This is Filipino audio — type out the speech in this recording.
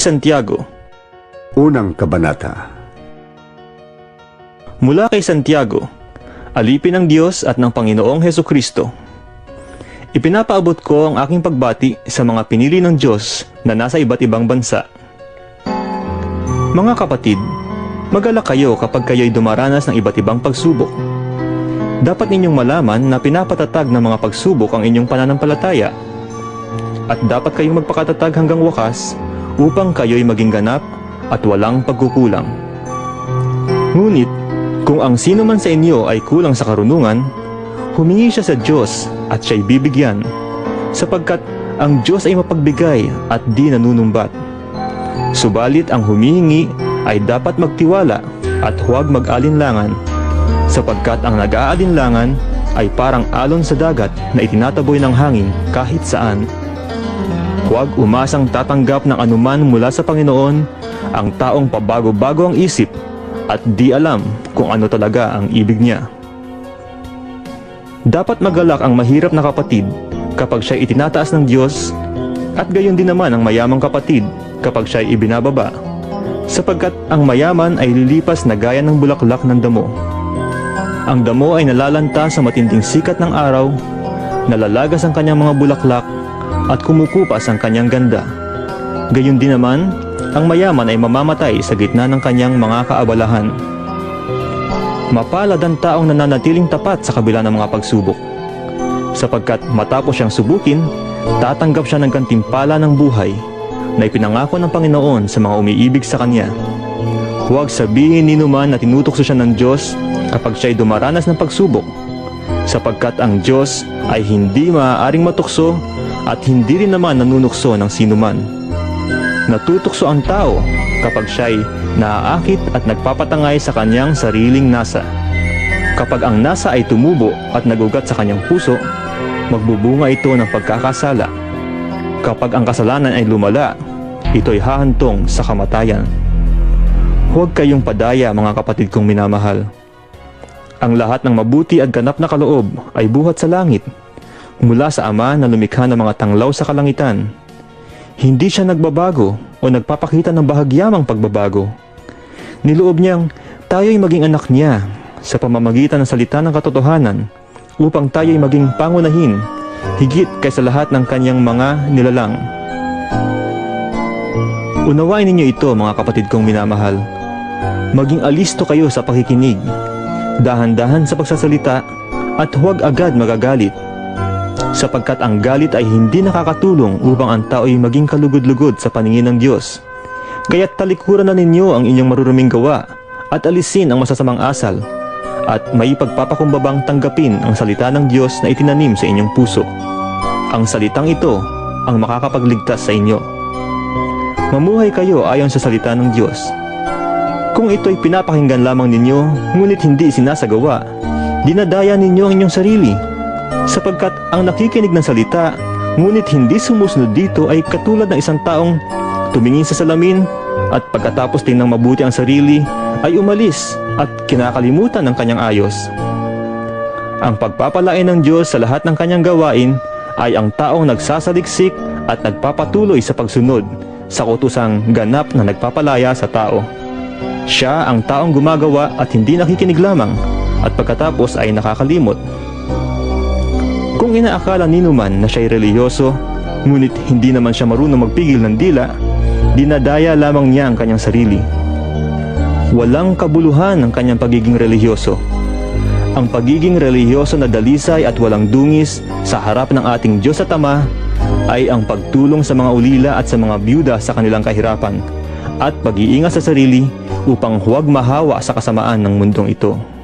Santiago Unang Kabanata Mula kay Santiago, alipin ng Diyos at ng Panginoong Heso Kristo. Ipinapaabot ko ang aking pagbati sa mga pinili ng Diyos na nasa iba't ibang bansa. Mga kapatid, magalak kayo kapag kayo'y dumaranas ng iba't ibang pagsubok. Dapat ninyong malaman na pinapatatag ng mga pagsubok ang inyong pananampalataya. At dapat kayong magpakatatag hanggang wakas upang kayo'y maging ganap at walang pagkukulang. Ngunit, kung ang sino man sa inyo ay kulang sa karunungan, humingi siya sa Diyos at siya'y bibigyan, sapagkat ang Diyos ay mapagbigay at di nanunumbat. Subalit ang humihingi ay dapat magtiwala at huwag mag-alinlangan, sapagkat ang nag-aalinlangan ay parang alon sa dagat na itinataboy ng hangin kahit saan. Huwag umasang tatanggap ng anuman mula sa Panginoon ang taong pabago-bago ang isip at di alam kung ano talaga ang ibig niya. Dapat magalak ang mahirap na kapatid kapag siya itinataas ng Diyos at gayon din naman ang mayamang kapatid kapag siya ibinababa sapagkat ang mayaman ay lilipas na gaya ng bulaklak ng damo. Ang damo ay nalalanta sa matinding sikat ng araw, nalalagas ang kanyang mga bulaklak at kumukupas ang kanyang ganda. Gayon din naman, ang mayaman ay mamamatay sa gitna ng kanyang mga kaabalahan. Mapalad ang taong nananatiling tapat sa kabila ng mga pagsubok. Sapagkat matapos siyang subukin, tatanggap siya ng gantimpala ng buhay na ipinangako ng Panginoon sa mga umiibig sa Kanya. Huwag sabihin ni numan na tinutokso siya ng Diyos kapag siya'y dumaranas ng pagsubok, sapagkat ang Diyos ay hindi maaaring matukso at hindi rin naman nanunukso ng sinuman. Natutokso ang tao kapag siya'y naaakit at nagpapatangay sa kanyang sariling nasa. Kapag ang nasa ay tumubo at nagugat sa kanyang puso, magbubunga ito ng pagkakasala. Kapag ang kasalanan ay lumala, ito'y hahantong sa kamatayan. Huwag kayong padaya mga kapatid kong minamahal. Ang lahat ng mabuti at ganap na kaloob ay buhat sa langit, mula sa Ama na lumikha ng mga tanglaw sa kalangitan. Hindi siya nagbabago o nagpapakita ng bahagyamang pagbabago. Niloob niyang tayo'y maging anak niya sa pamamagitan ng salita ng katotohanan upang tayo'y maging pangunahin higit kaysa lahat ng kanyang mga nilalang. Unawain ninyo ito mga kapatid kong minamahal. Maging alisto kayo sa pakikinig, dahan-dahan sa pagsasalita at huwag agad magagalit sapagkat ang galit ay hindi nakakatulong upang ang tao ay maging kalugod-lugod sa paningin ng Diyos. Kaya't talikuran na ninyo ang inyong maruruming gawa at alisin ang masasamang asal at may pagpapakumbabang tanggapin ang salita ng Diyos na itinanim sa inyong puso. Ang salitang ito ang makakapagligtas sa inyo. Mamuhay kayo ayon sa salita ng Diyos. Kung ito'y pinapakinggan lamang ninyo, ngunit hindi sinasagawa, dinadaya ninyo ang inyong sarili sapagkat ang nakikinig ng salita ngunit hindi sumusunod dito ay katulad ng isang taong tumingin sa salamin at pagkatapos tingnan mabuti ang sarili ay umalis at kinakalimutan ng kanyang ayos. Ang pagpapalain ng Diyos sa lahat ng kanyang gawain ay ang taong nagsasaliksik at nagpapatuloy sa pagsunod sa kutusang ganap na nagpapalaya sa tao. Siya ang taong gumagawa at hindi nakikinig lamang at pagkatapos ay nakakalimot. Kung inaakala ni Numan na siya'y reliyoso, ngunit hindi naman siya marunong magpigil ng dila, dinadaya lamang niya ang kanyang sarili. Walang kabuluhan ang kanyang pagiging relihiyoso. Ang pagiging relihiyoso na dalisay at walang dungis sa harap ng ating Diyos at Ama ay ang pagtulong sa mga ulila at sa mga byuda sa kanilang kahirapan at pag-iingat sa sarili upang huwag mahawa sa kasamaan ng mundong ito.